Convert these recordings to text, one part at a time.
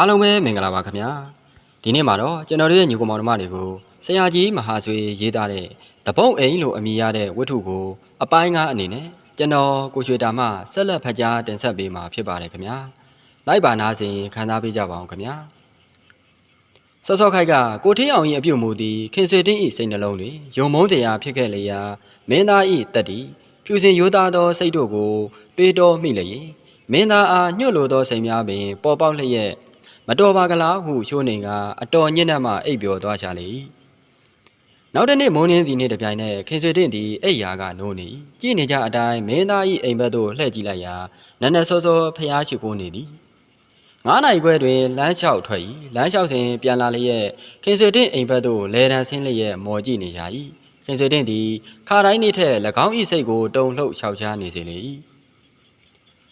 အားလုံးပဲမင်္ဂလာပါခင်ဗျာဒီနေ့မှာတော့ကျွန်တော်တို့ရဲ့ညီကောင်မောင်နှမတွေကိုဆရာကြီးမဟာဆွေရေးသားတဲ့တပုံအိမ်လို့အမည်ရတဲ့ဝတ္ထုကို အပိုင်းငါအနေနဲ့ကျွန်တော်ကိုရွှေတာမှဆက်လက်ဖတ်ကြားတင်ဆက်ပေးမှာဖြစ်ပါတယ်ခင်ဗျာလိုက်ပါနာစဉ်ခံစားပေးကြပါအောင်ခင်ဗျာစောစောခိုက်ကကိုထင်းအောင်၏အပြုတ်မူသည်ခင်ဆွေတင်း၏စိတ်နှလုံးတွင်ယုံမုန်းတရားဖြစ်ခဲ့လျာမင်းသား၏တက်တီဖြူစင်ရိုးသားသောစိတ်တို့ကိုတွေးတောမိလျင်မင်းသားအားညှို့လိုသောစိတ်များပင်ပေါ်ပေါက်လျက် မတော်ပါကလားဟုရှိုးနေကအတော်ညစ်နှက်မှအိပ်ပျော်သွားချလေ၏နောက်တစ်နေ့မိုးနှင်းသည်နေ့တစ်ပြိုင်နက်ခင်ဆွေတင့်သည်အိပ်ရာကနိုးနေ၏ကြည်နေကြအတိုင်းမင်းသား၏အိမ်ဘက်သို့လှည့်ကြည့်လိုက်ရာနက်နက်စောစောဖျားရှိခိုးနေသည်ငါးနိုင်ခွဲတွင်လမ်းလျှောက်ထွက်၏လမ်းလျှောက်စဉ်ပြန်လာလျက်ခင်ဆွေတင့်အိမ်ဘက်သို့လဲတန်းဆင်းလျက်မော်ကြည့်နေကြ၏ခင်ဆွေတင့်သည်ခါတိုင်းနေ့ထက်၎င်း၏စိတ်ကိုတုန်လှုပ်ခြောက်ခြားနေစေလေ၏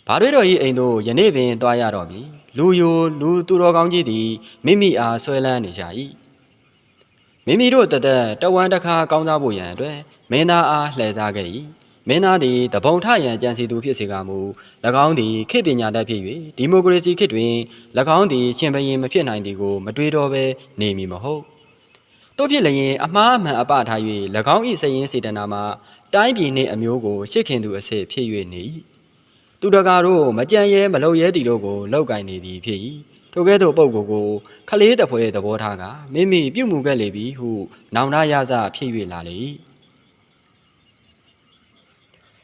ဘာတွေတော်၏အိမ်သို့ယနေ့ပင်တွားရတော့မည်လူယိုလူသူတော်ကောင်းကြီးသည်မိမိအားဆွဲလန်းနေကြ၏မိမိတို့တသက်တဝမ်းတစ်ခါကောင်းစားဖို့ရန်အတွက်မင်းသားအားလှည့်စားခဲ့၏မင်းသားသည်တပုံထရန်ကြံစီသူဖြစ်စေကမူ၎င်းသည်ခေတ်ပညာတတ်ဖြစ်၍ဒီမိုကရေစီခေတ်တွင်၎င်းသည်ရှင်ဘရင်မဖြစ်နိုင်သည်ကိုမတွေးတော့ဘဲနေမည်မဟုတ်တို့ဖြစ်လျင်အမှားအမှန်အပထား၍၎င်း၏စည်ရင်စေတနာမှာတိုင်းပြည်နှင့်အမျိုးကိုရှစ်ခင်သူအစစ်ဖြစ်၍နေ၏ သူတကာတို့မကြံရဲမလုံရဲသည်တို့ကိုလောက်ကင်နေသည်ဖြစ်၏ထိုကဲ့သို့ပုံကိုယ်ကိုခလေးတပွဲသဘောထားကမိမိပြုတ်မှုခဲ့လေပြီဟုနောင်တရစဖြစ်၍လာလေ၏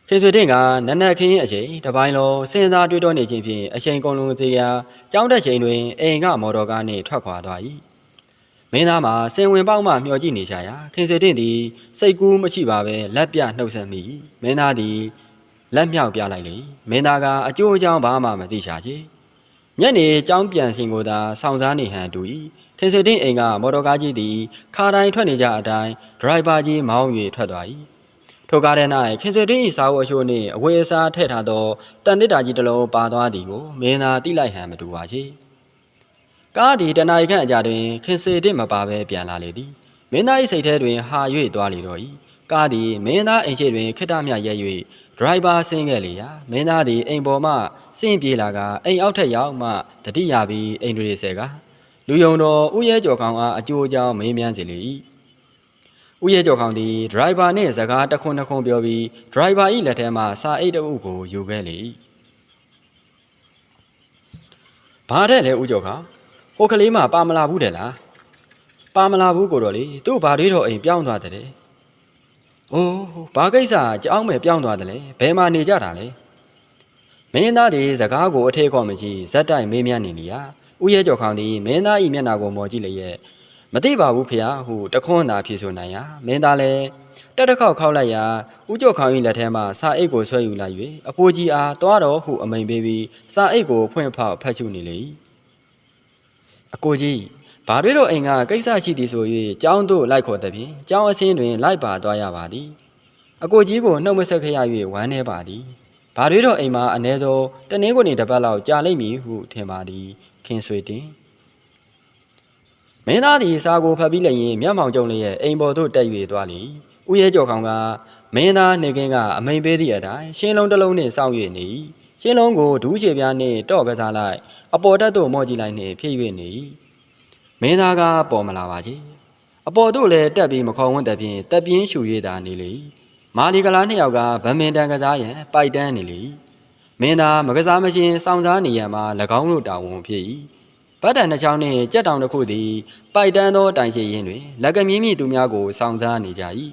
ခေဆွေတင်ကနက်နက်ခင်းအချိန်တပိုင်းလုံးစဉ်းစားတွေးတောနေခြင်းဖြင့်အချိန်ကုန်လုံးစေရာကြောင်းတက်ချိန်တွင်အိမ်ကမော်တော်ကားနှင့်ထွက်ခွာသွား၏မင်းသားမှာစင်ဝင်ပေါက်မှမျှော်ကြည့်နေကြရာခင်ဆွေတင်သည်စိတ်ကူးမရှိပါဘဲလက်ပြနှုတ်ဆက်မိ၏မင်းသားသည် လက်မြောက်ပြလိုက်လေမင်းသားကအကျိုးအကြောင်းဘာမှမသိချာချေညနေကြောင်းပြန်စင်ကိုသာစောင့်စားနေဟန်တူ၏ခင်ဆွေတင်အိမ်ကမော်တော်ကားကြီးသည်ခါတိုင်းထွက်နေကြအတိုင်းဒရိုက်ဘာကြီးမောင်း၍ထွက်သွား၏ထိုကားထဲ၌ခင်ဆွေတင်၏စာအုပ်အချို့နှင့်အဝေးအစားထည့်ထားသောတန်တစ်တာကြီးတစ်လုံးပါသွားသည်ကိုမင်းသားတိလိုက်ဟန်မတူပါချေကားသည်တနာရီခန့်အကြာတွင်ခင်ဆွေတင်မပါဘဲပြန်လာလေသည်မင်းသား၏စိတ်ထဲတွင်ဟာ၍သွားလေတော့၏ကားသည်မင်းသားအိမ်ရှိတွင်ခိတ္တမြရဲ၍ ဒရိုက်ဘာဆင်းခဲ့လေရာမင်းသားသည်အိမ်ပေါ်မှဆင်းပြေးလာကအိမ်အောက်ထက်ရောက်မှတတိယပြီးအိမ်တွေဆဲကလူယုံတော်ဥရဲကျော်ကောင်အားအကျိုးအကြောင်းမေးမြန်းစေလေ၏ဥရဲကျော်ကောင်သည်ဒရိုက်ဘာနှင့်စကားတစ်ခွန်းတစ်ခွန်းပြောပြီးဒရိုက်ဘာ၏လက်ထဲမှစာအိတ်တအုပ်ကိုယူခဲ့လေ၏ဘာတဲ့လဲဥကျော်ကောင်ဟိုကလေးမှပါမလာဘူးတဲ့လားပါမလာဘူးကိုတော်လေသူ့ဘာတွေတော့အိမ်ပြောင်းသွားတဲ့ အိုးဘာကိစ္စကြောင်းမဲ့ပြောင်းသွားတယ်လေဘယ်မှာနေကြတာလဲမင်းသားဒီစကားကိုအထေခေါ်မကြည့်ဇက်တိုက်မေးမြန်းနေလျာဥရဲကျော်ခေါင်သည်မင်းသားဤမျက်နှာကိုမော်ကြည့်လျက်မသိပါဘူးဖေဟာဟုတခွန်းသာဖြေဆိုနိုင်ရာမင်းသားလည်းတက်တစ်ခေါက်ခောက်လိုက်ရာဥကျော်ခေါင်၏လက်ထဲမှစာအိတ်ကိုဆွဲယူလိုက်၍အဖိုးကြီးအားတွားတော်ဟုအမိန်ပေးပြီးစာအိတ်ကိုဖွင့်ဖောက်ဖတ်ရှုနေလေ၏အကိုကြီး ဘာတွေတော့အိမ်ကကိစ္စရှိသည်ဆို၍ကျောင်းသို့လိုက်ခေါ်သည်ဖြင့်ကျောင်းအဆင်းတွင်လိုက်ပါသွားရပါသည်အကိုကြီးကိုနှုတ်မဆက်ခရ၍ဝမ်းနေပါသည်ဘာတွေတော့အိမ်မှာအ ਨੇ ဆုံးတနင်းကိုနေတစ်ပတ်လောက်ကြာလိမ့်မည်ဟုထင်ပါသည်ခင်ဆွေတင်မင်းသားသည်စာကိုဖတ်ပြီးလျင်မျက်မှောင်ကျုံလျက်အိမ်ပေါ်သို့တက်၍သွားလေဥရဲကျော်ကောင်ကမင်းသားနေကင်းကအမိန်ပေးသည့်အတိုင်းရှင်းလုံးတစ်လုံးနှင့်စောင့်၍နေ၏ရှင်းလုံးကိုဒူးချေပြားနှင့်တော့ကစားလိုက်အပေါ်တက်သို့မော့ကြည့်လိုက်နှင့်ဖြည့်၍နေ၏ မင်းသားကပေါ်မလာပါချေအပေါ်သို့လည်းတက်ပြီးမခေါ်ဝန်းတဲ့ဖြင့်တက်ပြင်းရှူ၍သာနေလေ၏မာလီကလားနှစ်ယောက်ကဗမင်တန်ကစားရန်ပိုက်တန်းနေလေ၏မင်းသားမကစားမရှင်စောင့်စားနေရန်မှာ၎င်းတို့တာဝန်ဖြစ်၏ဗတ်တန်နှချောင်းနှင့်ကြက်တောင်တစ်ခုသည်ပိုက်တန်းသောတိုင်ရှိရင်းတွင်လက်ကမြင်းမြင့်သူများကိုစောင့်စားနေကြ၏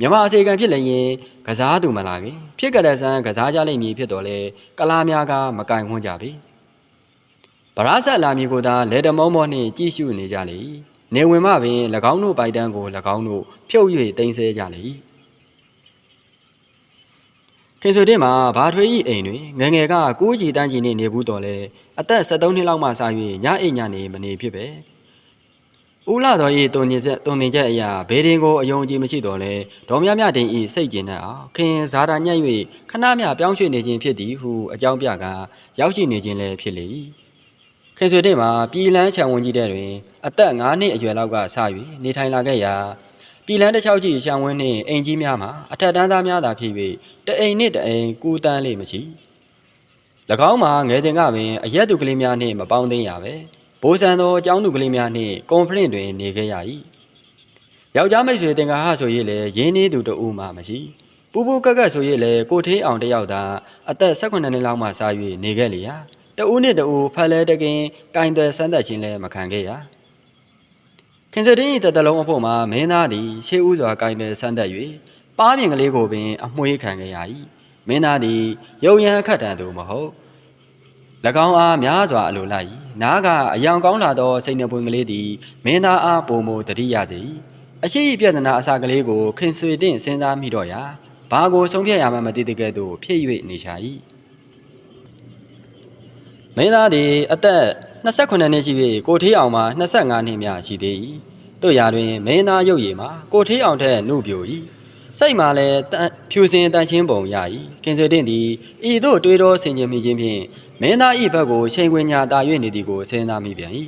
မြမအစေကံဖြစ်လျင်ကစားသူမလာခင်ဖြစ်ကြတဲ့ဆန်းကစားကြလိမ့်မည်ဖြစ်တော်လဲကလားများကမကင်ခွန်းကြပေ ဗရာဆက်လာမည်ကိုသာလေတမောမောနှင့်ကြည့်ရှုနေကြလေနေဝင်မှပင်၎င်းတို့ပိုက်တန်းကို၎င်းတို့ဖြုတ်၍တင်ဆဲကြလေခင်ဆိုတဲ့မှာဘာထွေးဤအိမ်တွင်ငငယ်ကကိုးကြီးတန်းကြီးနေနေဘူးတော်လဲအသက်73နှစ်လောက်မှစ၍ညအိမ်ညနေမနေဖြစ်ပဲဦးလာတော်ဤတုံညင်ချက်တုံတင်ချက်အရာဘေးဒင်ကိုအယုံကြည်မရှိတော်လဲဒေါ်မြမြတင်ဤစိတ်ကျင်တတ်အောင်ခင်ဇာတာညံ့၍ခဏမြပြောင်းရွှေ့နေခြင်းဖြစ်သည်ဟုအကြောင်းပြကရောက်ရှိနေခြင်းလည်းဖြစ်လေ၏ ခင်ဆွေတဲ့မှာပြည်လန်းခြံဝင်ကြီးတဲ့တွင်အသက်9နှစ်အရွယ်လောက်ကစ၍နေထိုင်လာခဲ့ရာပြည်လန်းတစ်ချောက်ကြီးရှံဝင်းနှင့်အိမ်ကြီးများမှာအထက်တန်းသားများသာဖြစ်၍တအိမ်နှင့်တအိမ်ကူတန်းလေးမရှိ၎င်းမှာငယ်စဉ်ကပင်အရက်သူကလေးများနှင့်မပေါင်းသိရပဲဘိုးဆန်သောအကြောင်းသူကလေးများနှင့်ကွန်ဖရင့်တွင်နေခဲ့ရ၏ယောက်ျားမိတ်ဆွေတင်ကားဟဆို၍လည်းရင်းနှီးသူတဦးမှမရှိပူပူကက်ကက်ဆို၍လည်းကိုထေးအောင်တစ်ယောက်သာအသက်18နှစ်လောက်မှစား၍နေခဲ့လေရာ တဦးနှင့်တဦးဖက်လဲတကင်ကင်တယ်ဆန်းသက်ခြင်းလည်းမခံခဲ့ရခင်စတင်း၏တတလုံးအဖို့မှာမင်းသားသည်ရှေးဥစွာကင်တယ်ဆန်းသက်၍ပါးမြင်ကလေးကိုပင်အမွှေးခံခဲ့ရ၏မင်းသားသည်ရုံရန်အခက်တန်သူမဟုတ်၎င်းအားများစွာအလိုလိုက်နားကအယောင်ကောင်းလာသောစိတ်နှပွင့်ကလေးသည်မင်းသားအားပုံမူတတိရစေ၏အရှိပြဿနာအစာကလေးကိုခင်ဆွေတင့်စဉ်းစားမိတော့ရာဘာကိုဆုံးဖြတ်ရမှမသိတဲ့ကဲ့သို့ဖြစ်၍နေချ၏ မင်းသားသည်အသက်28နှစ်ရှိ၍ကိုထေးအောင်မှာ25နှစ်များရှိသေး၏တို့ရာတွင်မင်းသားရုပ်ရည်မှာကိုထေးအောင်ထက်နှုတ်ပြို၏စိတ်မှာလည်းတန်ဖြူစင်တန်ရှင်းပုံရ၏ခင်ဆွေတင့်သည်ဤသို့တွေးတောဆင်ခြင်မိခြင်းဖြင့်မင်းသားဤဘက်ကိုချိန်ခွင်ညာတာ၍နေသည်ကိုစဉ်းစားမိပြန်၏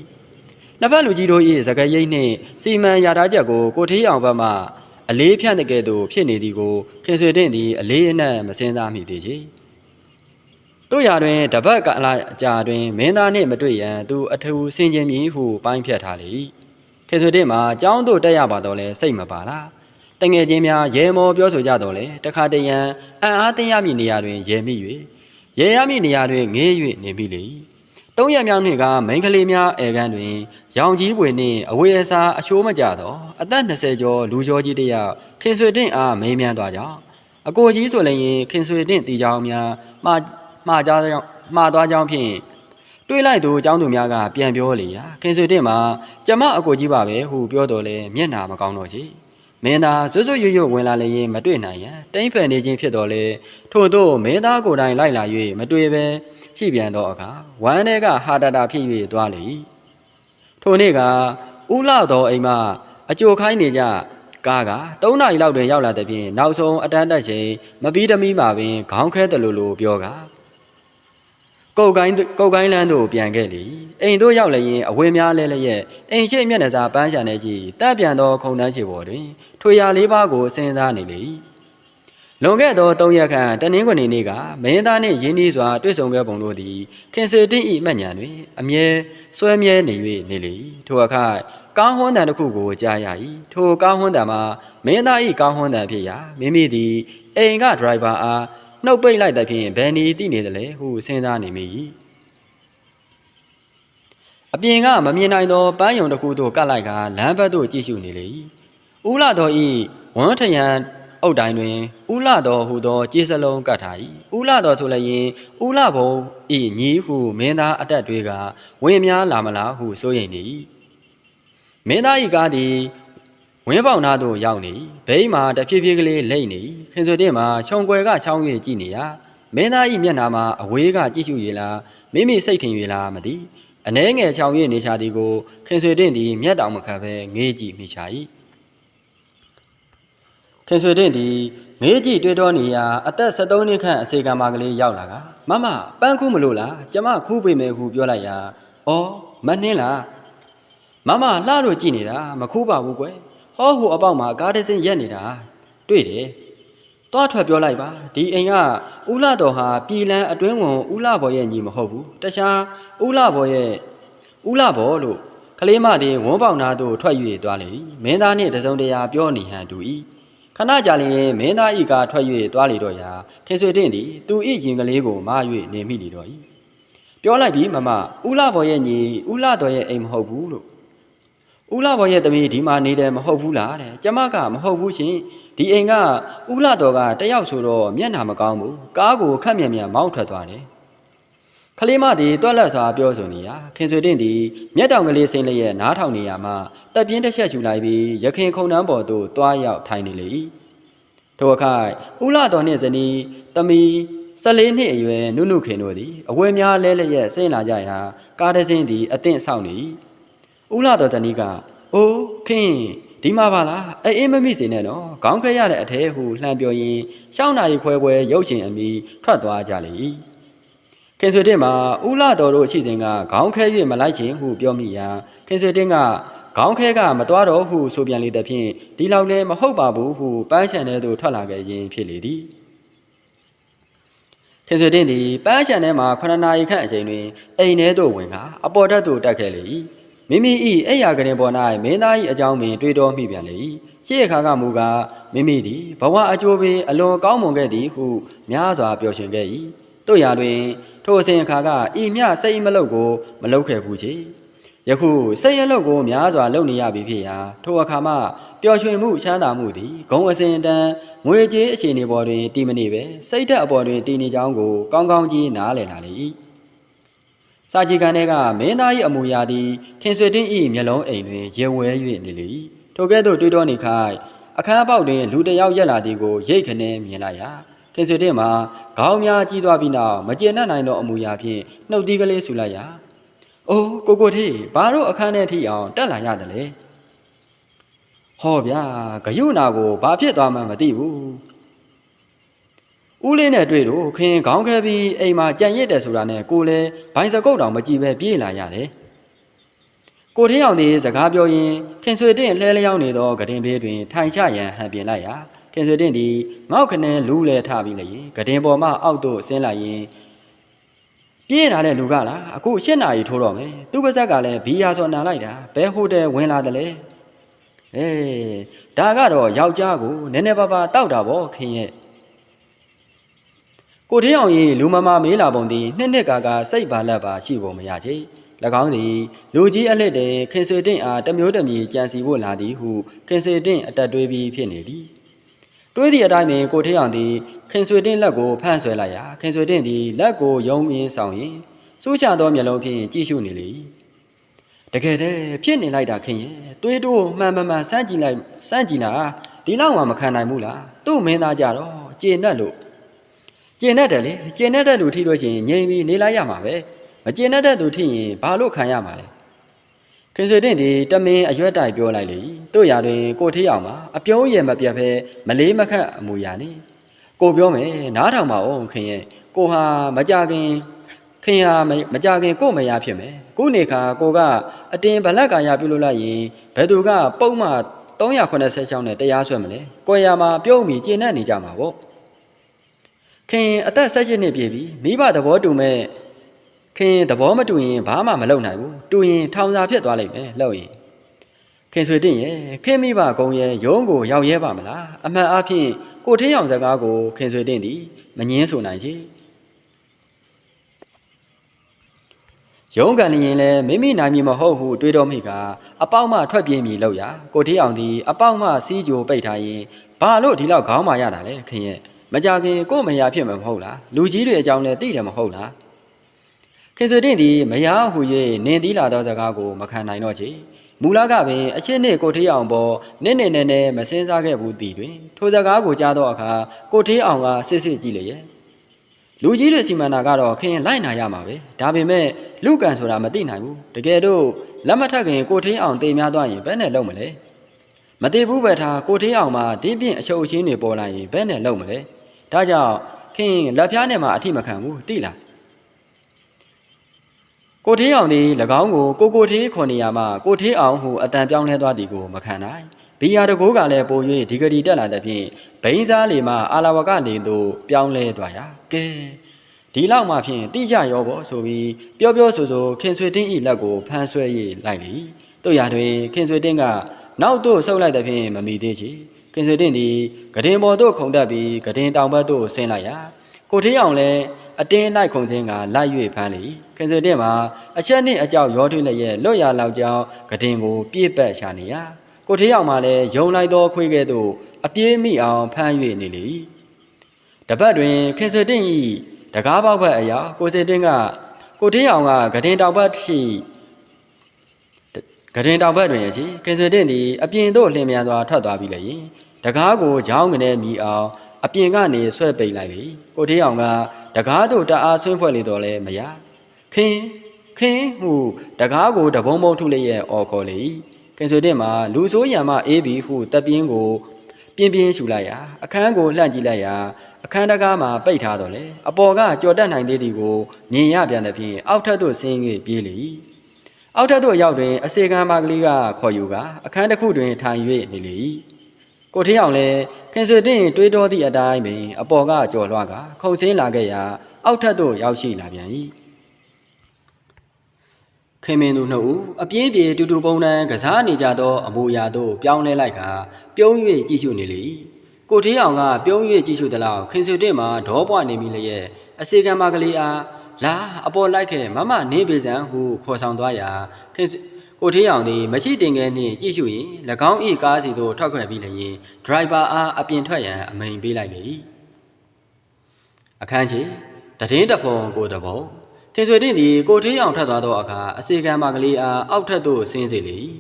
နှစ်ဖက်လူကြီးတို့၏စကားရိပ်နှင့်စီမံရာထားချက်ကိုကိုထေးအောင်ဘက်မှအလေးဖြန့်တဲ့ကဲ့သို့ဖြစ်နေသည်ကိုခင်ဆွေတင့်သည်အလေးအနက်မစဉ်းစားမိသေးချေ တို့ရာတွင်တပတ်ကာလအကြာတွင်မင်းသားနှင့်မတွေ့ရန်သူအထူးဆင်ခြင်မည်ဟုပိုင်းဖြတ်ထားလေ၏ခင်ဆွေတင့်မှာအကြောင်းတို့တက်ရပါတော့လဲစိတ်မပါလားတငယ်ချင်းများရဲမောပြောဆိုကြတော့လေတခါတရံအံ့အားသင့်ရမည့်နေရာတွင်ရဲမိ၍ရဲရမည့်နေရာတွင်ငေး၍နေမိလေ၏သုံးရက်မြောက်နှစ်ကမိန်းကလေးများအဲကန်းတွင် ရောင်ကြီးပွေနှင့်အဝေးအစားအချိုးမကြတော့အသက်20ကျော်လူကျော်ကြီးတစ်ယောက်ခင်ဆွေတင့်အားမေးမြန်းသွားကြောင်းအကိုကြီးဆိုလည်းရင်ခင်ဆွေတင့်တီကြောင်များမှား မှားကြကြောင်းမှားသွားကြောင်းဖြင့်တွေးလိုက်သူအကြောင်းသူများကပြန်ပြောလေရာခင်ဆွေတင့်မှာကျမအကိုကြီးပါပဲဟုပြောတော်လဲမျက်နာမကောင်းတော့ချေမင်းသားစွတ်စွတ်ရွရွဝင်လာလည်းရင်မတွေ့နိုင်ရန်တိမ့်ဖယ်နေခြင်းဖြစ်တော်လဲထို့သောမင်းသားကိုယ်တိုင်လိုက်လာ၍မတွေ့ပဲရှိပြန်သောအခါဝမ်းထဲကဟာတတာဖြစ်၍သွားလေ၏ထိုနေ့ကဥလတော်အိမ်မှအကြိုခိုင်းနေကြကားက3နာရီလောက်တွင်ရောက်လာတဲ့ဖြင့်နောက်ဆုံးအတန်းတက်ချိန်မပြီးသမီးမှာပင်ခေါင်းခဲတယ်လို့လို့ပြောက ကုတ်ကိုင်းကုတ်ကိုင်းလန်းတို့ပြန်ခဲ့လေအိမ်တို့ရောက်လျင်အဝင်းများလဲလျက်အိမ်ရှိမျက်နှာစာပန်းချန်နေရှိတပ်ပြန်သောခုံတန်းချေပေါ်တွင်ထွေရာလေးပါးကိုစဉ်းစားနေလေ၏လွန်ခဲ့သော၃ရက်ခန့်တနင်္ဂနွေနေ့ကမင်းသားနှင့်ရင်းနှီးစွာတွေ့ဆုံခဲ့ပုံတို့သည်ခင်စေတင့်၏မှတ်ဉာဏ်တွင်အမြဲဆွဲမြဲနေ၍နေလေ၏ထိုအခါကောင်းဟွန်းတန်တစ်ခုကိုကြားရ၏ထိုကောင်းဟွန်းတန်မှာမင်းသား၏ကောင်းဟွန်းတန်ဖြစ်ရာမိမိသည်အိမ်ကဒရိုင်ဘာအား နှုတ်ပိတ်လိုက်တဲ့ဖြင့်ဘယ်နည်းတည်နေသလဲဟုစဉ်းစားနေမိ၏အပြင်ကမမြင်နိုင်သောပန်းယုံတစ်ခုသို့ကပ်လိုက်ကလမ်းဘက်သို့ကြည့်ရှုနေလေ၏ဦးလာတော်ဤဝမ်းထရန်အုတ်တိုင်းတွင်ဦးလာတော်ဟူသောကြေးစလုံးကတ်ထား၏ဦးလာတော်ဆိုလည်းရင်ဦးလာဘုံဤညီဟုမင်းသားအတက်တွေကဝင်များလာမလားဟုစိုးရိမ်နေ၏မင်းသားဤကားသည် ဝင်းပေါင်သားသို့ရောက်နေဘိန်းမှာတဖြည်းဖြည်းကလေးလိမ့်နေခင်ဆိုတဲ့မှာခြုံကွယ်ကချောင်း၍ကြည့်နေရမင်းသားဤမျက်နှာမှာအဝေးကကြည့်ရှုရလားမိမိစိတ်ထင်ရလားမသိအနှဲငယ်ချောင်း၍နေချသည်ကိုခင်ဆွေတင်သည်မျက်တောင်မခတ်ဘဲငေးကြည့်မိချ၏ခင်ဆွေတင်သည်ငေးကြည့်တွေ့တော်နေရာအသက်73နှစ်ခန့်အစေကံမကလေးရောက်လာကမမပန်းခုမလို့လားကျမခူးပေမယ်ဟုပြောလိုက်ရာအော်မနှင်းလားမမလှလို့ကြည့်နေတာမခူးပါဘူးကွယ် ဟောဟိုအပေါက်မှာကားတစ်စင်းရက်နေတာတွေ့တယ်သွားထွက်ပြောလိုက်ပါဒီအိမ်ကဥလာတော်ဟာပြည်လန်းအတွင်းဝန်ဥလာဘော်ရဲ့ညီမဟုတ်ဘူးတခြားဥလာဘော်ရဲ့ဥလာဘော်လို့ကလေးမသည်ဝန်းပေါင်နာသို့ထွက်၍သွားလေမင်းသားနှင့်တစုံတရာပြောနေဟန်တူ၏ခဏကြာလျင်မင်းသားဤကထွက်၍သွားလေတော့ရာခင်ဆွေတင့်သည်သူ၏ရင်ကလေးကိုမ၍နေမိလေတော့၏ပြောလိုက်ပြီမမဥလာဘော်ရဲ့ညီဥလာတော်ရဲ့အိမ်မဟုတ်ဘူးလို့ ဥလာဘော်ရဲ့သမီးဒီမှာနေတယ်မဟုတ်ဘူးလားတဲ့ကျမကမဟုတ်ဘူးရှင်ဒီအိမ်ကဥလာတော်ကတယောက်ဆိုတော့မျက်နှာမကောင်းဘူးကားကိုခက်မြန်မြန်မောင်းထွက်သွားတယ်ခလေးမသည်တွက်လက်စွာပြောဆိုနေရာခင်ဆွေတင့်သည်မျက်တောင်ကလေးစိမ့်လျက်နားထောင်နေရမှတက်ပြင်းတစ်ချက်ယူလိုက်ပြီးရခင်ခုံနှန်းပေါ်သို့တွားရောက်ထိုင်နေလေ၏ထိုအခါဥလာတော်နှင့်ဇနီးသမီး14နှစ်အရွယ်နုနုခင်တို့သည်အဝယ်များလဲလျက်စိမ့်လာကြရာကားတစ်စင်းသည်အသင့်ဆောက်နေ၏ ဥလာတော်ဇနီးကအိုးခင်ဒီမှာပါလားအေးအေးမမိစေနဲ့နော်ခေါင်းခဲရတဲ့အထဲဟုလှမ်းပြောရင်းရှောင်းနာရီခွဲပွဲရုပ်ရှင်အမီထွက်သွားကြလေ၏ခင်ဆွေတင်မှာဥလာတော်တို့ရှိစဉ်ကခေါင်းခဲ၍မလိုက်ချင်ဟုပြောမိရာခင်ဆွေတင်ကခေါင်းခဲကမတော်တော့ဟုဆိုပြန်လေတဲ့ဖြင့်ဒီလောက်လည်းမဟုတ်ပါဘူးဟုပန်းချန်ထဲသို့ထွက်လာခဲ့ခြင်းဖြစ်လေသည်ခခင်ဆွေတင်သည်ပန်းချန်ထဲမှ9နာရီခန့်အချိန်တွင်အိမ်ထဲသို့ဝင်ကအပေါ်ထပ်သို့တက်ခဲ့လေ၏ မိမိ၏အိယာကရင်ပေါ်၌မင်းသား၏အကြောင်းပင်တွေးတောမိပြန်လေ၏ရှေ့အခါကမူကားမိမိသည်ဘဝအကျိုးပင်အလွန်ကောင်းမွန်ခဲ့သည်ဟုများစွာပျော်ရွှင်ခဲ့၏တို့ရာတွင် ထိုအစဉ်အခါကဤမြစိတ်မလုတ်ကိုမလုတ်ခဲ့ဘူးချေယခုစိတ်ရလုတ်ကိုများစွာလုပ်နေရပြီဖြစ်ရာထိုအခါမှပျော်ရွှင်မှုချမ်းသာမှုသည်ဂုံအစဉ်တန်းငွေကြေးအခြေအနေပေါ်တွင်တည်မနေပဲစိတ်ဓာတ်အပေါ်တွင်တည်နေကြောင်းကိုကောင်းကောင်းကြီးနားလည်လာလေ၏ စာကြည်ကန်တွေကမင်းသား၏အမူအရာသည်ခင်ဆွေတင်း၏မျက်လုံးအိမ်တွင်ရေဝဲ၍နေလေ၏ထိုကဲ့သို့တွေးတောနေခိုင်အခန်းအပေါက်တွင်လူတစ်ယောက်ရက်လာသည်ကိုရိတ်ခနဲမြင်လိုက်ရာခင်ဆွေတင်းမှာခေါင်းများကြီးသွားပြီးနောက်မကျေနပ်နိုင်သောအမူအရာဖြင့်နှုတ်သီးကလေးဆူလိုက်ရာအိုးကိုကိုထေးဘာလို့အခန်းထဲထိအောင်တက်လာရတယ်လဲဟောဗျာဂယုနာကိုဘာဖြစ်သွားမှန်းမသိဘူး ဦးလေးနဲ့တွေ့တော့ခင်ခေါင်းခဲပြီးအိမ်မှာကြံရစ်တယ်ဆိုတာနဲ့ကိုလည်းဘိုင်စကုတ်တောင်မကြည့်ပဲပြေးလာရတယ်ကိုထင်းအောင်ဒီစကားပြောရင်းခင်ဆွေတင့်လှဲလျောင်းနေသောဂရင်ဘေးတွင်ထိုင်ချရန်ဟန်ပြင်လိုက်ရာခင်ဆွေတင့်သည်ငေါက်ခနဲလူးလဲထပြီးလေရင်ဂရင်ပေါ်မှအောက်သို့ဆင်းလိုက်ရင်ပြေးလာတဲ့လူကလားအခု၈နာရီထိုးတော့မယ်သူ့ပါဇက်ကလည်းဘီယာစော်နံလိုက်တာဘဲဟိုတယ်ဝင်လာတယ်လေအေးဒါကတော့ယောက်ျားကိုနည်းနည်းပါးပါးတောက်တာဗောခင်ရဲ့ ကိုထင်းအောင်ကြီးလူမမမေးလာပုံသည်နှစ်နှစ်ကာကာစိတ်ပါလက်ပါရှိပုံမရချေ၎င်းသည်လူကြီးအလှစ်တင်ခင်ဆွေတင့်အားတစ်မျိုးတစ်မြေကြံစီဖို့လာသည်ဟုခင်ဆွေတင့်အတက်တွေးပြီးဖြစ်နေသည်တွေးသည့်အတိုင်းပင်ကိုထင်းအောင်သည်ခင်ဆွေတင့်လက်ကိုဖန့်ဆွဲလိုက်ရာခင်ဆွေတင့်သည်လက်ကိုယုံရင်းဆောင်ရင်စူးချသောမျက်လုံးဖြင့်ကြည့်ရှုနေလေ၏တကယ်တည်းဖြစ်နေလိုက်တာခင်ရဲ့တွေးတို့မှန်မှန်မှန်စမ်းကြည့်လိုက်စမ်းကြည့်နာဒီလောက်မှမခံနိုင်ဘူးလားသူ့မင်းသားကြတော့ကျေနပ်လို့ ကျေနပ်တယ်လေကျေနပ်တဲ့လူထိလို့ရှိရင်ငြိမ်ပြီးနေလိုက်ရမှာပဲမကျေနပ်တဲ့သူထိရင်ဘာလို့ခံရမှာလဲခင်ဆွေတင်ဒီတမင်းအရွက်တိုက်ပြောလိုက်လေတို့ရာတွင် ကိုထေးအောင်မှာအပြုံးရည်မပြတ်ဖဲမလေးမခတ်အမူအရာနေကိုပြောမယ်နားထောင်ပါဦးခင်ရဲ့ကိုဟာမကြခင်ခင်ဟာမမကြခင်ကို့မရဖြစ်မယ်ခုနေခါကိုကအတင်ဗလက်ကာရပြုလို့လိုက်ရင်ဘယ်သူကပုံမှ386နဲ့တရားဆွဲမလဲကိုရမှာပြုံးပြီးကျင့်နေနေကြမှာပေါ့ ခင်အသက်16နှစ်ပြည့်ပြီမိဘသဘောတူမဲ့ခင်သဘောမတူရင်ဘာမှမလုပ်နိုင်ဘူးတူရင်ထောင်စာဖြစ်သွားလိမ့်မယ်လှုပ်ရင်ခင်ဆွေတင်ရဲ့ခင်မိဘကုံရဲ့ရုံးကိုရောက်ရဲပါမလားအမှန်အဖြစ်ကိုထင်းအောင်စကားကိုခင်ဆွေတင်သည်မငင်းဆိုနိုင်ချေရုံးကန်လျင်လည်းမိမိနိုင်မည်မဟုတ်ဟုတွေးတော်မိကအပေါက်မှထွက်ပြေးမည်လို့ရကိုထေးအောင်သည်အပေါက်မှစီးကြိုပိတ်ထားရင်ဘာလို့ဒီလောက်ခေါင်းမာရတာလဲခင်ရဲ့ မကြခင်ကို့မယာဖြစ်မှာမဟုတ်လားလူကြီးတွေအကြောင်းလည်းသိတယ်မဟုတ်လားခင်စွေတင်သည်မယာဟု၍နင်းသီးလာသောစကားကိုမခံနိုင်တော့ချေမူလကပင်အချင်းနှင့်ကိုထေးအောင်ပေါ်နင်းနေနေနဲ့မစင်းစားခဲ့ဘူးတည်တွင်ထိုစကားကိုကြားသောအခါကိုထေးအောင်ကစစ်စစ်ကြည့်လျက်လူကြီးတွေစီမံတာကတော့ခင်ရင်လိုက်နာရမှာပဲဒါပေမဲ့လူကန်ဆိုတာမသိနိုင်ဘူးတကယ်တော့လက်မထက်ခင်ကိုထင်းအောင်တေများသွားရင်ဘယ်နဲ့လုံးမလဲမသိဘူးပဲထားကိုထင်းအောင်မှာဒီပြင့်အရှုပ်အရှင်းတွေပေါ်လာရင်ဘယ်နဲ့လုံးမလဲ ဒါကြောင့်ခင်လက်ဖျားနဲ့မှအထိမခံဘူးသိလားကိုထင်းအောင်ဒီ၎င်းကိုကိုကိုထေးခွန်နေရမှာကိုထေးအောင်ဟုအတန်ပြောင်းလဲသွားသည်ကိုမခံနိုင်ဘီယာတကိုးကလည်းပို၍ဒီဂရီတက်လာတဲ့ဖြင့်ဘိန်းစားလီမှအာလာဝကနေသို့ပြောင်းလဲသွားရာကဲဒီလောက်မှဖြင့်တိကျရောပေါ့ဆိုပြီးပြောပြောဆိုဆိုခင်ဆွေတင်းဤလက်ကိုဖမ်းဆွဲ၍လိုက်လေတို့ရတွင်ခင်ဆွေတင်းကနောက်သို့ဆုပ်လိုက်တဲ့ဖြင့်မမီသေးချေ ခင်ဆွေတင်းသည်ဂရင်ပေါ်သို့ခုန်တက်ပြီးဂရင်တောင်ဘက်သို့ဆင်းလိုက်ရာကိုထေးအောင်လည်းအတင်းလိုက်ခုန်ခြင်းကလိုက်၍ဖမ်းလေခင်ဆွေတင်းမှာအချက်နှင့်အကြောက်ရောထွေးလည်းရဲ့လွတ်ရလောက်ကြောင်းဂရင်ကိုပြည့်ပတ်ရှာနေရာကိုထေးအောင်မှလည်းယုံလိုက်သောခွေးကဲ့သို့အပြေးမိအောင်ဖမ်း၍နေလေတပတ်တွင်ခင်ဆွေတင်းဤတကားပေါက်ဘက်အရာကိုစေတင်းကကိုထေးအောင်ကဂရင်တောင်ဘက်ရှိ ဂရင်တောင်ဘက်တွင်ရှိခင်ဆွေတင်းသည်အပြင်သို့လင်းမြန်စွာထွက်သွားပြီးလေတကားကိုကြောင်းကနေမိအောင်အပြင်ကနေဆွဲပိတ်လိုက်လေကိုထေးအောင်ကတကားသို့တအားဆွင်းဖွဲ့လေတော့လဲမရခင်ခင်ဟုတကားကိုတဘုံဘုံထုလျက်အော်ခေါ်လေခင်ဆွေတင်းမှာလူဆိုးရံမအေးပြီးဟုတပ်ပြင်းကိုပြင်းပြင်းရှူလိုက်ရာအခန်းကိုလှန့်ကြည့်လိုက်ရာအခန်းတကားမှာပိတ်ထားတော့လေအပေါ်ကကြော်တက်နိုင်သေးသည်ကိုမြင်ရပြန်တဲ့ဖြင့်အောက်ထပ်သို့ဆင်း၍ပြေးလေ အောက်ထပ်သို့ရောက်တွင်အစေခံမကလေးကခေါ်ယူကအခန်းတစ်ခုတွင်ထိုင်၍နေလေ၏ကိုထေးအောင်လည်းခင်ဆွေတင်တွေးတောသည့်အတိုင်းပင်အပေါ်ကကြော်လွှားကခုန်ဆင်းလာခဲ့ရာအောက်ထပ်သို့ရောက်ရှိလာပြန်၏ခင်မင်းသူနှစ်ဦးအပြင်းပြေတူတူပုံတန်းကစားနေကြသောအမူအရာတို့ပြောင်းလဲလိုက်ကပြုံး၍ကြည့်ရှုနေလေ၏ကိုထေးအောင်ကပြုံး၍ကြည့်ရှုသလောက်ခင်ဆွေတင်မှာဒေါပွားနေမိလျက်အစီကံမကလေးအား လာအပေါ်လိုက်ခဲ့မမနေပေစံဟုခေါ်ဆောင်သွားရာခင်ဆွေကိုထေးအောင်သည်မရှိတင်ငယ်နှင့်ကြည့်ရှုရင်၎င်း၏ကားစီသို့ထွက်ခွင့်ပြီးလျင်ဒရိုက်ဘာအားအပြင်ထွက်ရန်အမိန်ပေးလိုက်လေ၏အခန်းချေတည်င်းတဖုံကိုတပုံခင်ဆွေတင်သည်ကိုထေးအောင်ထွက်သွားသောအခါအစီကံမကလေးအားအောက်ထပ်သို့ဆင်းစေလေ၏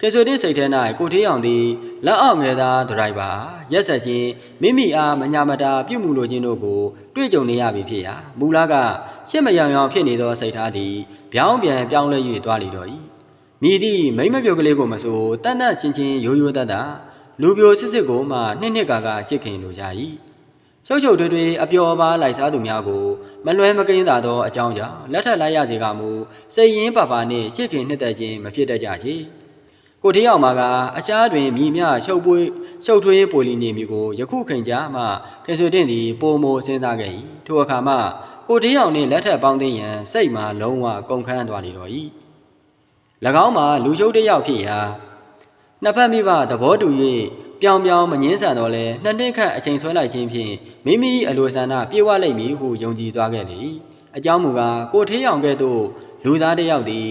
ခင်ဆွေတင်စိတ်ထဲ၌ကိုထေးအောင်သည်လက်အောက်ငယ်သားဒရိုက်ဘာရက်ဆက်ခြင်းမိမိအားမညာမတာပြုမှုလိုခြင်းတို့ကိုတွေ့ကြုံနေရပြီဖြစ်ရာမူလာကရှစ်မယောင်ယောင်ဖြစ်နေသောစိတ်ထားသည်ပြောင်းပြန်ပြောင်းလဲ၍သွားလေတော့၏မြည်သည့်မိမ့်မပြုတ်ကလေးကိုမဆိုတန်တန်ရှင်းချင်းရိုးရိုးတတ်တာလူပြိုစစ်စစ်ကိုမှနှစ်နှစ်ကာကရှစ်ခင်လိုကြ၏ရှုပ်ချုပ်ထွေးထွေးအပျော်ပါလိုက်စားသူများကိုမလွဲမကင်းသာသောအကြောင်းကြောင့်လက်ထပ်လိုက်ရစေကမူစိတ်ရင်းပါပါနှင့်ရှစ်ခင်နှစ်သက်ခြင်းမဖြစ်တတ်ကြချေ ကိုတေးအောင်မကအခြားတွင်မြည်မြရှုပ်ပွေးရှုပ်ထွေးပိုလီနေမျိုးကိုယခုခင်ကြားမှခေဆွေတင်သည်ပုံမစဉ်းစားခဲ့၏ထိုအခါမှကိုတေးအောင်နှင့်လက်ထပ်ပေါင်းသိရန်စိတ်မှလုံးဝကုန်ခန်းသွားလေတော့၏၎င်းမှာလူရှုပ်တစ်ယောက်ဖြစ်ရာနှစ်ဖက်မိဘသဘောတူ၍ပြောင်ပြောင်မငင်းဆန်တော့လဲနှစ်နှစ်ခန့်အချိန်ဆွဲလိုက်ခြင်းဖြင့်မိမိအလိုဆန္ဒပြေဝလိမ့်မည်ဟုယုံကြည်သွားခဲ့လေ၏အကြောင်းမူကားကိုထေးအောင်ကဲ့သို့လူသားတစ်ယောက်သည်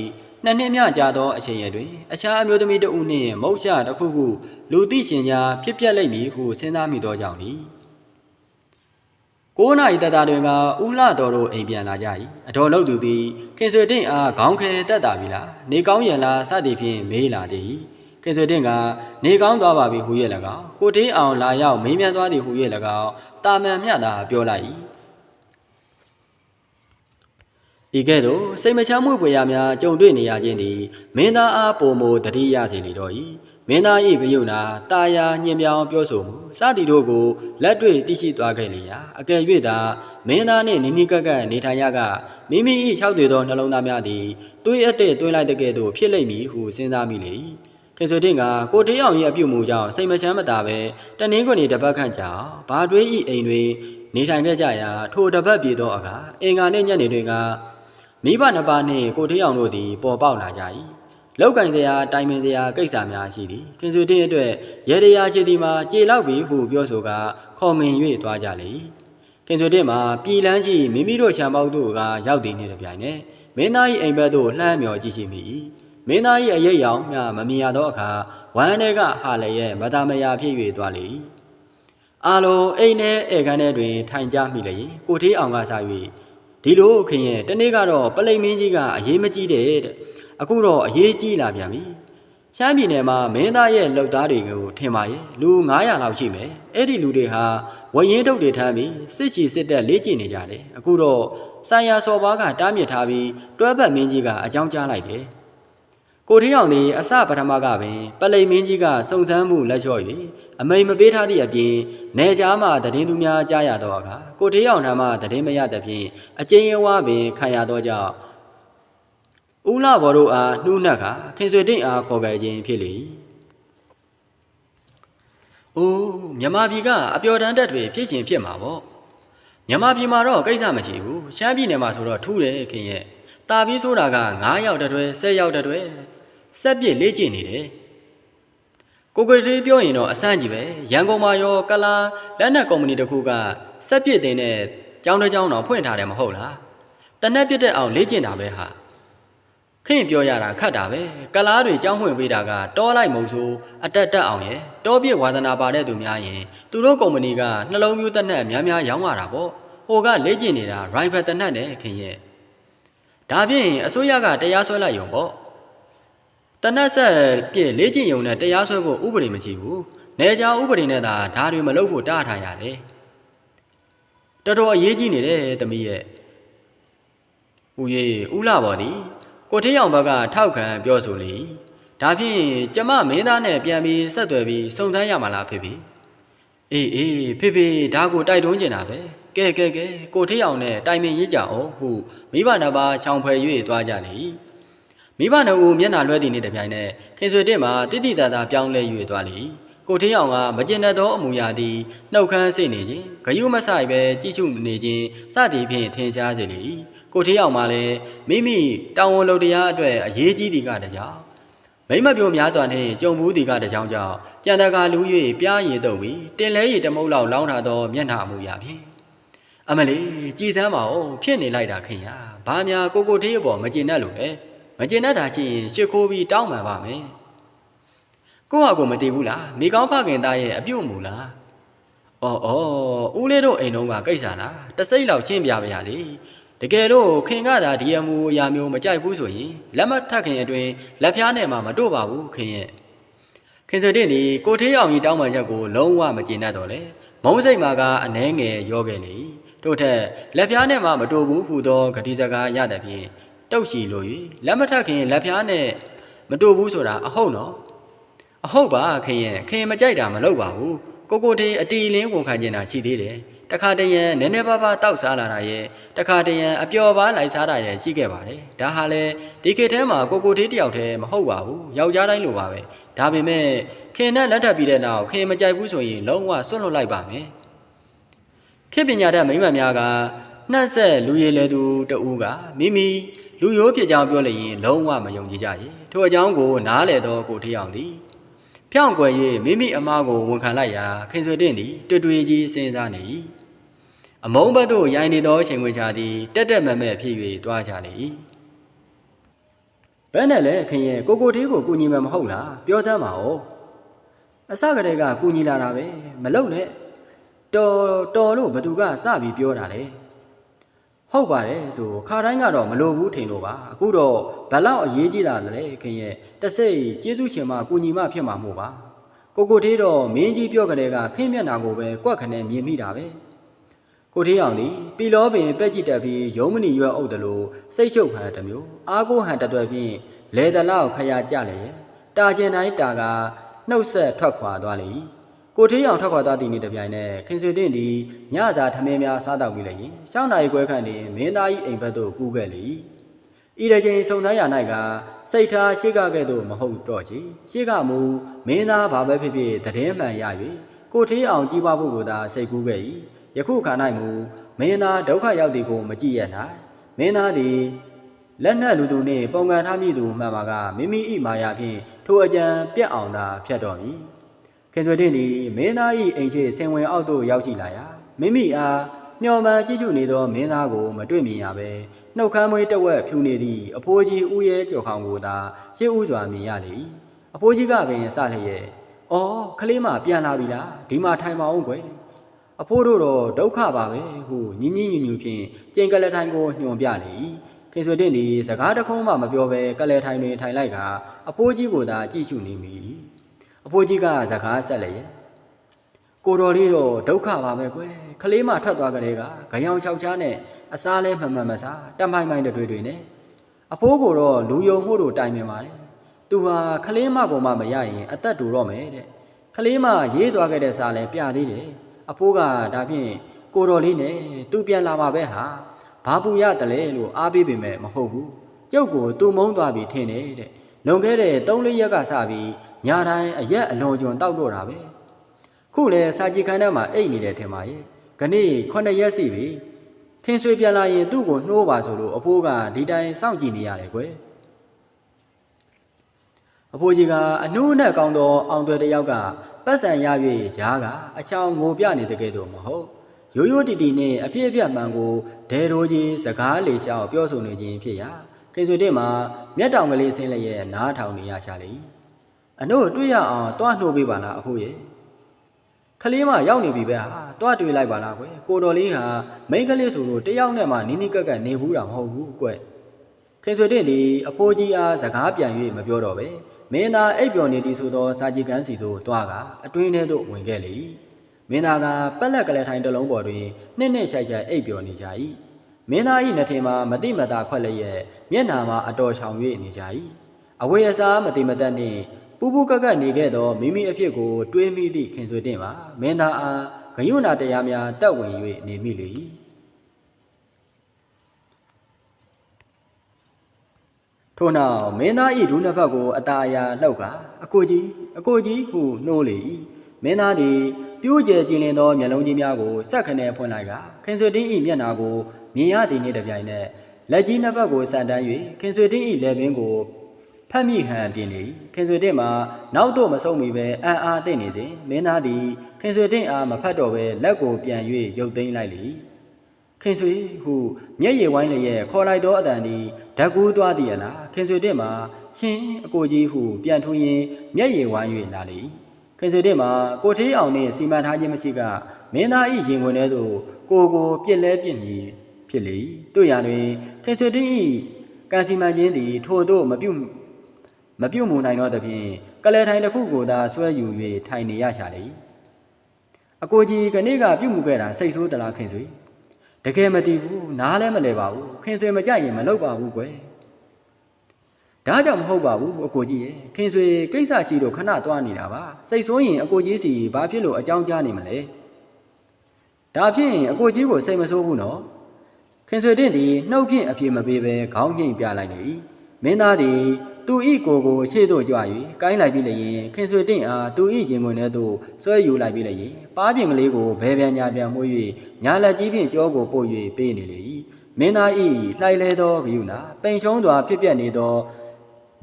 နှစ်နှစ်မြကြာသောအချိန်ရတွင်အခြားအမျိုးသမီးတဦးနှင့်မုတ်ချတစ်ခုခုလူသိရှင်ကြားဖြစ်ပျက်လိမ့်မည်ဟုစဉ်းစားမိသောကြောင့်သည်9နာရီတတတွင်ကဥလတော်တို့အိမ်ပြန်လာကြ၏အတော်လုတ်သူသည်ခင်ဆွေတင့်အားခေါင်းခဲတက်တာပြီလားနေကောင်းရန်လားစသည်ဖြင့်မေးလာသည်ခင်ဆွေတင့်ကနေကောင်းသွားပါပြီဟူ၍၎င်းကိုတေးအောင်လာရောက်မေးမြန်းသွားသည်ဟူ၍၎င်းတာမန်မြတ်သာပြောလိုက်၏ ဤကဲ့သို့စိတ်မချမ်းမှုပွေရများကြုံတွေ့နေရခြင်းသည်မင်းသားအားပုံမတတိရစေလေတော့၏မင်းသား၏ဂယုဏတာယာညင်ပြောင်ပြောဆိုမှုစသည်တို့ကိုလက်တွေ့သိရှိသွားခဲ့လေရာအကယ်၍သာမင်းသားနှင့်နိနိကက်ကက်နေထိုင်ရကမိမိ၏၆တွေသောနှလုံးသားများသည်သွေးအပ်တဲ့တွင်းလိုက်တဲ့ကဲ့သို့ဖြစ်လိမ့်မည်ဟုစဉ်းစားမိလေ၏ခင်ဆိုတင်ကကိုတေးအောင်ရဲ့အပြုတ်မှုကြောင့်စိတ်မချမ်းမသာပဲတနင်းခွနေတစ်ပတ်ခန့်ကြာဘာတွေးဤအိမ်တွင်နေထိုင်ခဲ့ကြရာထိုတစ်ပတ်ပြေသောအခါအင်္ဂါနှင့်ညနေတွင်က မိဘနှစ်ပါးနှင့်ကိုထေးအောင်တို့သည်ပေါ်ပေါက်လာကြ၏လောက်ကင်စရာတိုင်ပင်စရာကိစ္စများရှိသည်ခင်စွေတင်းအတွက်ရေတရာရှိသည်မှာကြေလောက်ပြီဟုပြောဆိုကခေါ်မင်၍သွားကြလေ၏ခင်စွေတင်းမှာပြည်လန်းရှိမိမိတို့ခြံပေါက်တို့ကရောက်တည်နေတယ်ပြိုင်နဲ့မင်းသား၏အိမ်ဘက်သို့လှမ်းမြော်ကြည့်ရှိမိ၏မင်းသား၏အရေးရောင်မျှမမြင်ရသောအခါဝမ်းထဲကဟာလည်းရဲ့မတာမယာဖြစ်၍သွားလေ၏အာလုံးအိမ်နဲ့ဧကန်ထဲတွင်ထိုင်ကြမိလေ၏ကိုထေးအောင်ကစား၍ ဒီလိုခင်ရဲ့တနေ့ကတော့ပလိမ်မင်းကြီးကအရေးမကြီးတဲ့တဲ့အခုတော့အရေးကြီးလာပြန်ပြီရှမ်းပြည်နယ်မှာမင်းသားရဲ့လုပ်သားတွေကိုထင်ပါရဲ့လူ900လောက်ရှိမယ်အဲ့ဒီလူတွေဟာဝရင်တုတ်တွေထမ်းပြီးစစ်ချီစစ်တက်လေ့ကျင့်နေကြတယ်အခုတော့ဆိုင်ရာစော်ဘားကတားမြစ်ထားပြီးတွဲဘက်မင်းကြီးကအကြောင်းကြားလိုက်တယ် ကိုထေးအောင်သည်အစပထမကပင်ပလိမ်မင်းကြီးကစုံစမ်းမှုလက်လျှော့၍အမိန်မပေးထားသည့်အပြင်နေကြားမှတည်င်းသူများကြားရသောအခါကိုထေးအောင်ထံမှတည်င်းမရသဖြင့်အကျဉ်းရဝပင်ခံရသောကြောင့်ဦးလာဘော်တို့အားနှူးနှက်ခါခင်ဆွေတင့်အားခေါ်ခဲ့ခြင်းဖြစ်လေ၏။အိုးမြမပြည်ကအပျော်တမ်းတက်တွေဖြစ်ရှင်ဖြစ်မှာပေါ့။မြမပြည်မှာတော့ကိစ္စမရှိဘူး။ရှမ်းပြည်နယ်မှာဆိုတော့ထူးတယ်ခင်ရဲ့။တာပြီးဆိုတာက9ရောက်တတွဲ10ရောက်တတွဲ ဆက်ပြစ်လေ့ကျင့်နေတယ်။ကိုကိုတေးပြောရင်တော့အဆန်းကြီးပဲရန်ကုန်မှာရောကလာလက်နက်ကုမ္ပဏီတစ်ခုကစက်ပစ်တင်တဲ့ကျောင်းတစ်ကျောင်းတော့ဖွင့်ထားတယ်မဟုတ်လားတနက်ပြစ်တဲ့အောင်လေ့ကျင့်တာပဲဟာခင်ပြောရတာခတ်တာပဲကလားတွေကျောင်းဖွင့်ပေးတာကတောလိုက်မုံဆိုအတက်တက်အောင်ရဲ့တောပြစ်ဝါသနာပါတဲ့သူများရင်သူတို့ကုမ္ပဏီကနှလုံးမျိုးတက်နက်များများရောင်းရတာပေါ့ဟိုကလေ့ကျင့်နေတာရိုင်ဖယ်တက်နက်နဲ့ခင်ရဲ့ဒါဖြင့်အစိုးရကတရားစွဲလိုက်ရုံပေါ့ တနက်ဆက်ပြည့်လေ့ကျင့်ရုံနဲ့တရားစွဲဖို့ဥပဒေမရှိဘူး။နေကြဥပဒေနဲ့သာဒါတွေမလုပ်ဖို့တားထားရတယ်။တော်တော်အရေးကြီးနေတယ်တမီးရဲ့။ဦးရေဦးလာပါသည်။ကိုထေးရောင်ဘက်ကထောက်ခံပြောဆိုလေ။ဒါဖြင့်ကျမမင်းသားနဲ့ပြန်ပြီးဆက်သွယ်ပြီးစုံစမ်းရမှာလားဖေဖေ။အေးအေးဖေဖေဒါကိုတိုက်တွန်းကျင်တာပဲ။ကဲကဲကဲကိုထေးရောင်နဲ့တိုင်ပင်ရေးကြအောင်ဟုမိဘနှစ်ပါးချောင်ဖွယ်၍သွားကြလေ။ မိဘနှစ်ဦးမျက်နှာလွှဲတည်နေတပြိုင်နက်ခင်ဆွေတင့်မှာတိတိတသာပြောင်းလဲ၍သွားလေကိုထင်းအောင်ကမကျင်တတ်သောအမူအရာသည်နှုတ်ခမ်းစိတ်နေခြင်းဂယုမဆိုင်ပဲကြည့်ရှုနေခြင်းစသည်ဖြင့်ထင်ရှားစေလေ၏ကိုထင်းအောင်မှလည်းမိမိတောင်ဝန်လုပ်တရားအတွက်အရေးကြီးသည်ကတကြောင်မိမပြောများစွာနှင့်ကြုံဘူးသည်ကတကြောင်ကြောင့်ကြံတကာလူ၍ပြားရည်တော့ပြီးတင်လဲရည်တမုတ်လောက်လောင်းထားသောမျက်နှာအမူအရာဖြင့်အမလီကြည်စမ်းပါဦးဖြစ်နေလိုက်တာခင်ဗျာဘာများကိုကိုထေးအပေါ်မကျင်တတ်လို့လေ မကျင်တတ်တာချင်းရှ िख ိုးပြီးတောင်းပန်ပါမယ်ကိုဟာကိုမတည်ဘူးလားမိကောင်းဖခင်သားရဲ့အပြုတ်မူလားအော်အော်ဦးလေးတို့အိမ်လုံးကကိစ္စလားတစိမ့်လောက်ရှင်းပြပါရစေတကယ်လို့ခင်ကသာဒီအမူအရာမျိုးမကြိုက်ဘူးဆိုရင်လက်မထက်ခင်အတွင်လက်ဖျားနဲ့မှမတို့ပါဘူးခင်ရဲ့ခင်စတဲ့ဒီကိုထေးအောင်ကြီးတောင်းပန်ချက်ကိုလုံးဝမကျေနပ်တော့လေမုံစိတ်မှာကအနှဲငယ်ရောခဲ့လေတို့ထက်လက်ဖျားနဲ့မှမတူဘူးဟူသောဂတိစကားရတဲ့ဖြင့် တုတ်ချီလို၍လက်မထက်ခင်လက်ဖျားနဲ့မတူဘူးဆိုတာအဟုတ်နော်အဟုတ်ပါခင်ရဲ့ခင်မကြိုက်တာမလုပ်ပါဘူးကိုကိုတေးအတီလင်းဝန်ခံကျင်တာရှိသေးတယ်တခါတရံနည်းနည်းပါးပါးတောက်စားလာတာရဲ့တခါတရံအပျော်ပါးလိုက်စားတာရဲ့ရှိခဲ့ပါတယ်ဒါဟာလေဒီခေတ်ထဲမှာကိုကိုတေးတယောက်တည်းမဟုတ်ပါဘူးယောက်ျားတိုင်းလိုပါပဲဒါပေမဲ့ခင်နဲ့လက်ထပ်ပြီးတဲ့နောက်ခင်မကြိုက်ဘူးဆိုရင်လုံးဝဆွန့်လွတ်လိုက်ပါမယ်ခေတ်ပညာတတ်မိန်းမများကနှက်ဆက်လူရည်လဲသူတဦးကမိမိ လူရိုးဖြစ်ကြောင်းပြောလိုက်ရင်လုံးဝမယုံကြည်ကြရေထို့အကြောင်းကိုနားလေတော့ကိုထေးအောင်သည်ဖြောင့်ကွယ်၍မိမိအမားကိုဝန်ခံလိုက်ရာခင်ဆွေတင်သည်တွေ့တွေ့ကြီးစဉ်းစားနေ၏အမုံဘက်သို့ရိုင်းနေသောချိန်ခွင်ချသည်တက်တက်မက်မက်ဖြစ်၍တွားချလေ၏ဘယ်နဲ့လဲခင်ရဲ့ကိုကိုတေးကိုကူညီမှာမဟုတ်လားပြောစမ်းပါဦးအစကတည်းကကူညီလာတာပဲမလုပ်နဲ့တော်တော်လို့ဘသူကစပြီးပြောတာလေ ဟုတ်ပါတယ်ဆိုခါတိုင်းကတော့မလိုဘူးထင်လို့ပါအခုတော့ဘလောက်အရေးကြီးတာလဲခင်ရဲ့တစိတ်ကျေးဇူးရှင်မကူညီမဖြစ်မှာမို့ပါကိုကိုသေးတော့မင်းကြီးပြောကြတဲ့ကခင်းမျက်နာကိုပဲကွက်ခနဲ့မြင်မိတာပဲကိုသေးအောင်ဒီပီလောပင်ပက်ကြည့်တက်ပြီးရုံးမဏီရွက်အုပ်တယ်လို့စိတ်ရှုပ်ခံရတဲ့မျိုးအားကိုဟန်တတွယ်ဖြင့်လေတလောက်ခရကြလေရဲ့တာကျင်တိုင်းတာကနှုတ်ဆက်ထွက်ခွာသွားလေ၏ ကိုထေးအောင်ထွက်ခွာသွားသည့်နေ့တစ်ပြိုင်နက်ခင်ဆွေတင်သည်ညစာထမင်းများစားတော့ပြီးလည်းရင်ရှောင်းနာရီခွဲခန့်တွင်မင်းသား၏အိမ်ဘက်သို့ကူးခဲ့လေ၏ဤတစ်ချိန်စုံစမ်းရ၌ကစိတ်ထားရှိကကဲ့သို့မဟုတ်တော့ချေရှိကမူမင်းသားဘာပဲဖြစ်ဖြစ်တည်င်းမှန်ရ၍ကိုထေးအောင်ကြီးပွားဖို့ကိုသာစိတ်ကူးခဲ့၏ယခုခါ၌မူမင်းသားဒုက္ခရောက်သည်ကိုမကြည့်ရနိုင်မင်းသားသည်လက်နက်လူသူနှင့်ပုံကန်ထားမည်သူမှန်ပါကမိမိ၏မာယာဖြင့်ထိုအကြံပြတ်အောင်သာဖြတ်တော်မည် ခင်စွေတင်သည်မင်းသား၏အိမ်ရှိဆင်ဝင်အောက်သို့ရောက်ရှိလာရာမိမိအားမျော်မှန်ကြည့်ရှုနေသောမင်းသားကိုမတွေ့မြင်ရဘဲနှုတ်ခမ်းမွေးတဝက်ဖြူနေသည့်အဖိုးကြီးဦးရဲကြော်ခေါင်ကိုသာရှေ့ဦးစွာမြင်ရလေ၏အဖိုးကြီးကပင်စလျက်။အော်ခလေးမပြန်လာပြီလားဒီမှာထိုင်ပါအောင်ကွယ်။အဖိုးတို့တော့ဒုက္ခပါပဲဟုညင်ညင်ညူညူဖြင့်ကျင်ကလက်ထိုင်ကိုညွှန်ပြလေ၏ခင်ဆွေတင်သည်စကားတစ်ခုမှမပြောဘဲကလဲထိုင်တွင်ထိုင်လိုက်က အဖိုးကြီးကိုသာကြည့်ရှုနေမိ၏ အဖိုးကြီးကစကားဆက်လျက်ကိုတော်လေးတော့ဒုက္ခပါပဲကွယ်ခလေးမထွက်သွားကြတဲ့ကဂယောင်ချောက်ချားနဲ့အစားလဲမှန်မှန်မစားတမိုင်းမိုင်းတွေတွေနဲ့အဖိုးကိုတော့လူယုံမှုတို့တိုင်ပင်ပါတယ်သူဟာခလေးမကိုမှမရရင်အသက်တူတော့မယ်တဲ့ခလေးမရေးသွားခဲ့တဲ့စားလဲပြသေးတယ်အဖိုးကဒါဖြင့်ကိုတော်လေးနဲ့သူပြန်လာပါပဲဟာဘာပူရတယ်လဲလို့အားပေးပေမဲ့မဟုတ်ဘူးကျုပ်ကိုသူ့မုန်းသွားပြီထင်တယ်တဲ့ လွန်ခဲ့တဲ့3-4ရက်ကစပြီးညာတိုင်းအရက်အလွန်ကျွံတောက်တော့တာပဲခုလဲစာကြည့်ခန်းထဲမှာအိတ်နေတယ်ထင်ပါရဲ့ခဏိ9ရက်စီပြီခင်ဆွေပြန်လာရင်သူ့ကိုနှိုးပါဆိုလို့အဖိုးကဒီတိုင်းစောင့်ကြည့်နေရတယ်ကွယ်အဖိုးကြီးကအနှိုးနဲ့ကောင်းသောအောင်သွဲတစ်ယောက်ကပတ်စံရ၍ကြားကအချောင်ငိုပြနေတဲ့ကဲ့သို့မဟုတ်ရိုးရိုးတီတီနဲ့အပြည့်အပြတ်မှန်ကိုဒဲရိုးကြီးစကားလေလျှောက်ပြောဆိုနေခြင်းဖြစ်ရာ ခင်ဆွေတင်မှာမျက်တောင်ကလေးဆင်းလျက်နားထောင်နေရချလေအနို့တွေ့ရအောင်တွားနှိုးပေးပါလားအဖိုးရဲ့ခလေးမရောက်နေပြီပဲဟာတွားတွေ့လိုက်ပါလားကွယ်ကိုတော်လေးဟာမိန်းကလေးဆိုလို့တယောက်နဲ့မှနီးနီးကက်ကက်နေဘူးတာမဟုတ်ဘူးကွယ်ခင်ဆွေတင်ဒီအဖိုးကြီးအားစကားပြန်၍မပြောတော့ပဲမင်းသားအိပ်ပျော်နေသည်ဆိုသောစာကြည့်ကန်းစီသို့တွားကအတွင်းထဲသို့ဝင်ခဲ့လေ၏မင်းသားကပက်လက်ကလေးထိုင်တစ်လုံးပေါ်တွင်နှစ်နှစ်ရှိုက်ချိုက်အိပ်ပျော်နေကြ၏ မင်းသား၏နှထင်မှာမတိမတာခွက်လျက်မျက်နာမှာအတော်ချောင်၍နေကြ၏အဝေအစားမတိမတက်နှင့်ပူပူကက်ကက်နေခဲ့သောမိမိအဖြစ်ကို တွေးမိသည့်ခင်ဆွေတင်မှာမင်းသားအားဂယုဏတရားများတက်ဝင်၍နေမိလေ၏ထို့နောက်မင်းသား၏ဒုနှစ်ဖက်ကိုအตาအယာလှုပ်က အကိုကြီးအကိုကြီးဟုနှိုးလေ၏မင်းသားသည်ပြိုးကျဲကျင်လင်သောမျက်လုံးကြီးများကိုစက်ခနဲဖွင့်လိုက်ကခင်ဆွေတင်း၏မျက်နှာကိုမြင်ရသည်နှင့်တပြိုင်နက်လက်ကြီးနှစ်ဖက်ကိုဆန်တန်း၍ခင်ဆွေတင်း၏လက်ပင်ကိုဖတ်မိဟန်ပြင်နေ၏ခင်ဆွေတင်းမှာနောက်တော့မဆုံးမီပဲအံ့အားသင့်နေစဉ်မင်းသားသည်ခင်ဆွေတင်းအားမဖတ်တော့ပဲလက်ကိုပြန်၍ရုပ်သိမ်းလိုက်လေ၏ခင်ဆွေဟုမျက်ရည်ဝိုင်းလျက်ခေါ်လိုက်သောအတန်သည်ဓာတ်ကူးသွားသည်အလားခင်ဆွေတင်းမှာရှင်အကိုကြီးဟုပြန်ထူးရင်းမျက်ရည်ဝိုင်း၍လာလေ၏ ခင်ဆွေတင်းမှာကိုထေးအောင်နှင့်စီမံထားခြင်းမရှိကမင်းသား၏ရင်ခွင်ထဲသို့ကိုကိုပြစ်လဲပြစ်မည်ဖြစ်လေ၏တို့ရာတွင်ခင်ဆွေတင်း၏ကံစီမံခြင်းသည်ထို့သို့မပြုတ်မပြုတ်မူနိုင်တော့သဖြင့်ကလဲထိုင်တစ်ခုကိုသာဆွဲယူ၍ထိုင်နေရရှာလေ၏အကိုကြီးကနေ့ကပြုတ်မှုခဲ့တာစိတ်ဆိုးသလားခင်ဆွေတကယ်မတည်ဘူးနားလည်းမလဲပါဘူးခင်ဆွေမကြိုက်ရင်မလုပ်ပါဘူးကွယ် ဒါကြောင့်မဟုတ်ပါဘူးအကိုကြီးရဲ့ခင်ဆွေကိစ္စရှိလို့ခဏသွားနေတာပါစိတ်ဆိုးရင်အကိုကြီးစီဘာဖြစ်လို့အကြောင်းကြားနေမလဲဒါဖြင့်အကိုကြီးကိုစိတ်မဆိုးဘူးနော်ခင်ဆွေတင့်သည်နှုတ်ဖြင့်အပြေမပေးဘဲခေါင်းငိမ့်ပြလိုက်လေ၏မင်းသားသည်သူ၏ကိုယ်ကိုရှေ့သို့ကြွ၍ကိုင်းလိုက်ပြီးလျင်ခင်ဆွေတင့်အားသူ၏ရင်ခွင်ထဲသို့ဆွဲယူလိုက်ပြီးလျင်ပါးပြင်ကလေးကိုဘဲပြန်ညာပြန်မှု၍ညာလက်ကြီးဖြင့်ကြောကိုပို့၍ပေးနေလေ၏မင်းသား၏လှိုက်လဲသောဂယုနာပိန်ရှုံးစွာဖြစ်ပျက်နေသော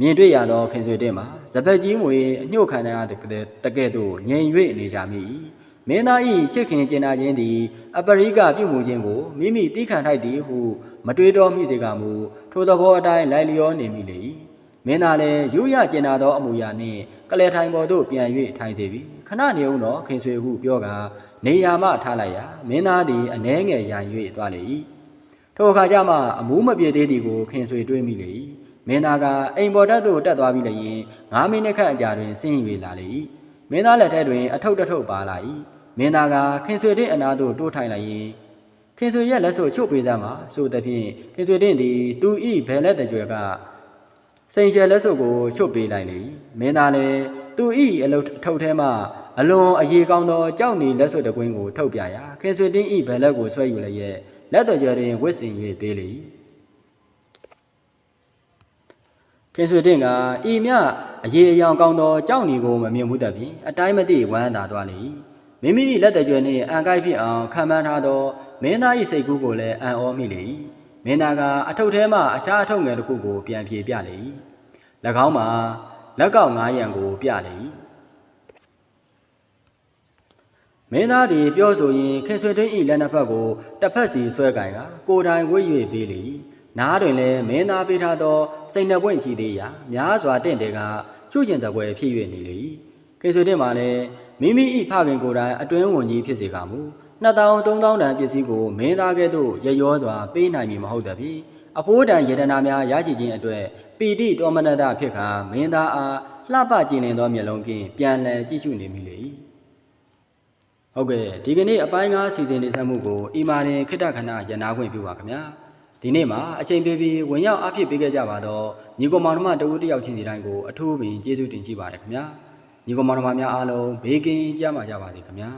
မြင်တွေ့ရသောခင်ဆွေတင့်မှာစပက်ကြီးမွေအညှို့ခံရတဲ့တကဲ့သို့ငြိမ်၍နေကြမိ၏မင်းသား၏ရှစ်ခင်ကျင်နာခြင်းသည်အပရိကပြုမှုခြင်းကိုမိမိတီးခံထိုက်သည်ဟုမတွေးတော်မိစေကမူထိုသဘောအတိုင်းလိုက်လျောနေမိလေ၏မင်းသားလည်းရိုးရကျင်နာသောအမူအရာနှင့်ကလဲထိုင်ပေါ်သို့ပြန်၍ထိုင်စေပြီခဏနေဦးတော့ခင်ဆွေဟုပြောကာနေရာမှထားလိုက်ရာမင်းသားသည်အနှဲငယ်ရန်၍သွားလေ၏ထိုအခါကျမှအမူးမပြေသေးသည်ကိုခင်ဆွေတွေးမိလေ၏ မင်းသားကအိမ်ပေါ်တက်သို့တက်သွားပြီးလျင်9မိနစ်ခန့်အကြာတွင်ဆင်း၍လာလေ၏မင်းသားလက်ထဲတွင်အထုပ်တစ်ထုပ်ပါလာ၏မင်းသားကခင်ဆွေတဲ့အနာသို့တိုးထိုင်လိုက်ရင်ခင်ဆွေရဲ့လက်ဆိုချုပ်ပေးစမ်းပါဆိုသဖြင့်ခင်ဆွေတဲ့သည်သူ၏ဘယ်လက်တကြွယ်ကစိန်ရှယ်လက်စုပ်ကိုချွတ်ပေးလိုက်လေမင်းသားလည်းသူ၏အလုတ်ထုတ်ထဲမှအလွန်အရေးကောင်းသောကြောက်နေလက်စုပ်တကွင်းကိုထုတ်ပြရာခင်ဆွေတင်း၏ဘယ်လက်ကိုဆွဲယူလျက်လက်တော်ကြွယ်တွင်ဝစ်စင်၍ပေးလေ ခင်ဆွေတင်းကဤမြအရေးအယောင်ကောင်းသောကြောက်နေကိုမမြင်ဘူးတဖြင့်အတိုင်းမသိဝမ်းသာသွားလေမိမိ၏လက်တကြွယ်နှင့်အန်ကိုက်ဖြစ်အောင်ခံမှန်းထားသောမင်းသား၏စိတ်ကူးကိုလည်းအံ့ဩမိလေ၏မင်းသားကအထုပ်ထဲမှအရှားအထုပ်ငယ်တစ်ခုကိုပြန်ဖြေပြလေ၏၎င်းမှာလက်ကောက်9ရံကိုပြလေ၏မင်းသားသည်ပြောဆိုရင်ခင်ဆွေတွင်း၏လက်နှစ်ဖက်ကိုတစ်ဖက်စီဆွဲကင်ကကိုယ်တိုင်ဝှေ့၍ပေးလေ၏ နားတွင်လည်းမင်းသားပေးထားသောစိတ်နှပွင့်ရှိသေးရာများစွာတင့်တယ်ကချွကျင်တပွဲဖြစ်၍နေလေ၏ကေဆွေတင်မှာလည်းမိမိ၏ဖခင်ကိုယ်တိုင်အတွင်းဝင်ကြီးဖြစ်စေကမူ2000 3000တန်ပစ္စည်းကိုမင်းသားကဲ့သို့ရရောစွာပေးနိုင်မည်မဟုတ်သဖြင့်အဖိုးတန်ယေတနာများရရှိခြင်းအတွက်ပီတိတော်မနတဖြစ်ခါမင်းသားအားလှပကြည်လင်သောမျက်လုံးဖြင့်ပြန်လည်ကြည့်ရှုနေမိလေ၏ဟုတ်ကဲ့ဒီကနေ့အပိုင်း၅စီစဉ်နေဆက်မှုကိုအီမာရင်ခိတ္တခဏရနာခွင့်ပြုပါခင်ဗျာ ဒီနေ့မှာအချိန်ပေးပြီးဝင်ရောက်အဖြစ်ပေးခဲ့ကြပါတော့ညီကောင်မောင်နှမတဦးတယောက်ချင်းစီတိုင်းကိုအထူးပင်ကျေးဇူးတင်ရှိပါတယ်ခင်ဗျာညီကောင်မောင်နှမများအားလုံးဘေးကင်းကြပါကြပါစေခင်ဗျာ